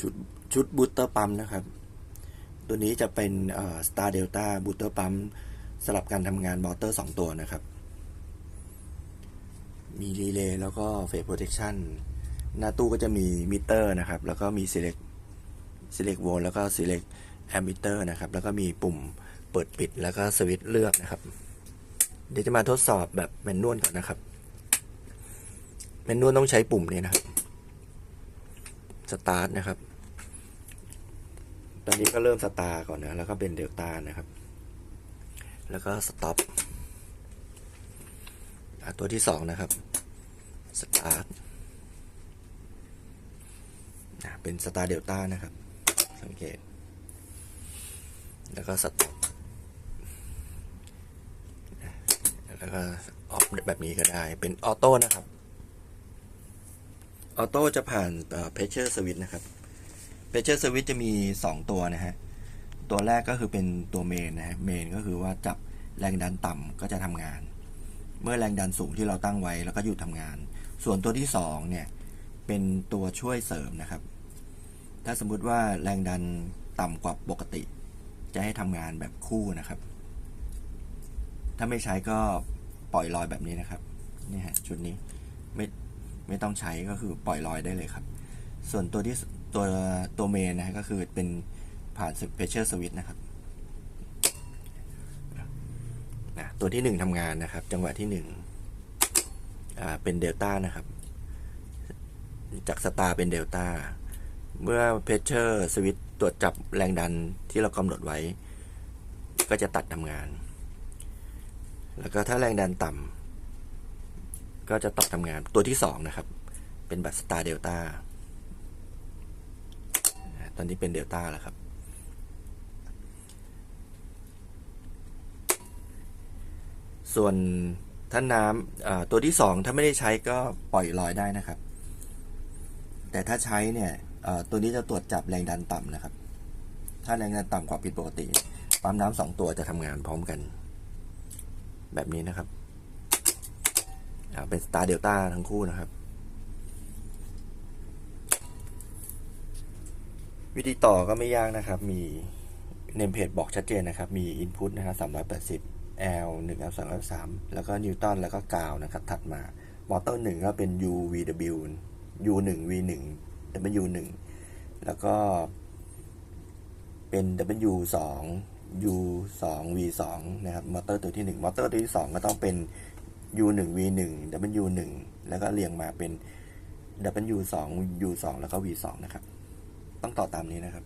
ชุดชุดบูตเตอร์ปั๊มนะครับ ตัวนี้จะเป็นสตาร์เดลต้าบูตเตอร์ปั๊มสลับการทำงานมอเตอร์ 2 ตัวนะครับ มีรีเลย์แล้วก็เฟสโปรเทคชันหน้าตู้ก็จะมีมิเตอร์นะครับ แล้วก็มี select select volt แล้วก็ select ammeter นะครับ แล้วก็มีปุ่มเปิดปิดแล้วก็สวิตช์เลือกนะครับ เดี๋ยวจะมาทดสอบแบบแมนนวลก่อนนะครับแมนนวลต้องใช้ปุ่มนี้นะครับ สตาร์ทนะครับ ตอนนี้ก็เริ่มสตาร์ก่อนนะ แล้วก็เป็นเดลต้านะครับ แล้วก็สต็อปตัวที่สองนะครับ สตาร์ทเป็นสตาร์เดลต้านะครับ สังเกต แล้วก็สต็อปแล้วก็ออกแบบนี้ก็ได้ เป็นออโต้นะครับ ออโต้จะผ่านเพชเชอร์สวิตนะครับเพชเชอร์สวิตจะมี 2 ตัวนะฮะ ตัวแรกก็คือเป็นตัวเมนนะฮะเมนก็คือว่าจับแรงดันต่ำก็จะทำงาน เมื่อแรงดันสูงที่เราตั้งไว้แล้วก็หยุดทำงาน ส่วนตัวที่2เนี่ยเป็นตัวช่วยเสริมนะครับ ถ้าสมมุติว่าแรงดันต่ำกว่าปกติ จะให้ทำงานแบบคู่นะครับ ถ้าไม่ใช้ก็ปล่อยลอยแบบนี้นะครับนี่ฮะชุดนี้ไม่ ไม่ต้องใช้ก็คือปล่อยลอยได้เลยครับ ส่วนตัวที่ตัวตัวเมนนะก็คือเป็นผ่าน Pressure Switch นะครับนะตัวที่หนึ่งทำงานนะครับ จังหวะที่หนึ่งอ่าเป็นเดลต้านะครับ จากสตาร์เป็นเดลต้าเมื่อ Pressure Switch ตรวจจับแรงดันที่เรากำหนดไว้ ก็จะตัดทำงาน แล้วก็ถ้าแรงดันต่ำ ก็จะต่อทำงานตัวที่สองนะครับ เป็นแบบสตาร์เดลต้าตอนนี้เป็นเดลต้าแล้วครับ ส่วนถ้าน้ำตัวที่สองถ้าไม่ได้ใช้ก็ปล่อยลอยได้นะครับ แต่ถ้าใช้เนี่ยตัวนี้จะตรวจจับแรงดันต่ำนะครับ ถ้าแรงดันต่ำกว่าผิดปกติ ปั๊มน้ำสองตัวจะทำงานพร้อมกัน แบบนี้นะครับ เป็นสตาร์เดลต้าทั้งคู่นะครับ วิธีต่อก็ไม่ยากนะครับ มีเนมเพจบอกชัดเจนนะครับ มี Input นะครับ380 L 1 L 2 L 3แล้วก็นิวตันแล้วก็กาวนะครับ ถัดมามอเตอร์1ก็เป็น UVW U1 V1 W1 แล้วก็เป็น W2 U2 V2 นะครับ มอเตอร์ตัวที่ 1 มอเตอร์ตัวที่ 2 ก็ต้องเป็น U1 V1 W1 แล้วก็เรียงมาเป็น W2 U2 แล้วก็ V2 นะครับ ต้องต่อตามนี้นะครับ